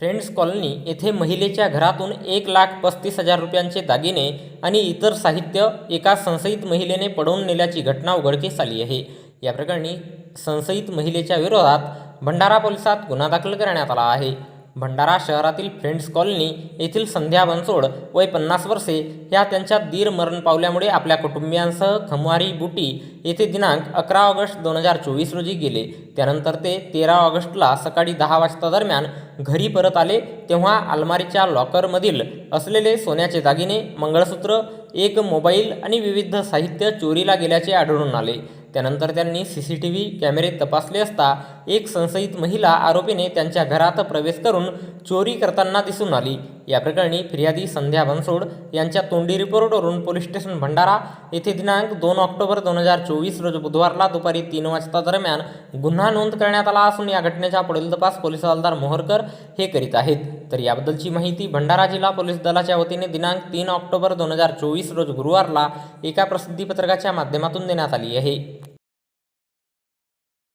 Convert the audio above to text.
Friends colony येथे महिलेच्या घरातून एक लाख पस्तीस हजार रुपयांचे दागिने आणि इतर साहित्य एका संशयित महिलेने पडवून नेल्याची घटना उघडकीस आली आहे. या प्रकरणी संशयित महिलेच्या विरोधात भंडारा पोलिसात गुन्हा दाखल करण्यात आला आहे. भंडारा शहरातील फ्रेंड्स कॉलनी येथील संध्या बनसोड वय पन्नास वर्षे ह्या त्यांच्या दीर मरण पावल्यामुळे आपल्या कुटुंबियांसह खमवारी बुटी येथे दिनांक अकरा ऑगस्ट दोन हजार चोवीस रोजी गेले. त्यानंतर ते तेरा ऑगस्टला सकाळी दहा वाजता दरम्यान घरी परत आले. तेव्हा अलमारीच्या लॉकरमधील असलेले सोन्याचे दागिने मंगळसूत्र एक मोबाईल आणि विविध साहित्य चोरीला गेल्याचे आढळून आले. त्यानंतर त्यांनी सी सी टी व्ही कॅमेरे तपासले असता एक संशयित महिला आरोपीने त्यांच्या घरात प्रवेश करून चोरी करताना दिसून आली. या प्रकरणी फिर्यादी संध्या बनसोड यांच्या तोंडी रिपोर्टवरून पोलीस स्टेशन भंडारा येथे दिनांक दोन ऑक्टोबर दोन हजार चोवीस रोज बुधवारला दुपारी तीन वाजता दरम्यान गुन्हा नोंद करण्यात आला असून या घटनेचा पुढील तपास पोलीस हवालदार मोहरकर हे करीत आहेत. तर याबद्दलची माहिती भंडारा जिल्हा पोलीस दलाच्या वतीने दिनांक तीन ऑक्टोबर दोन हजार चोवीस रोज गुरुवारला एका प्रसिद्धीपत्रकाच्या माध्यमातून देण्यात आली आहे.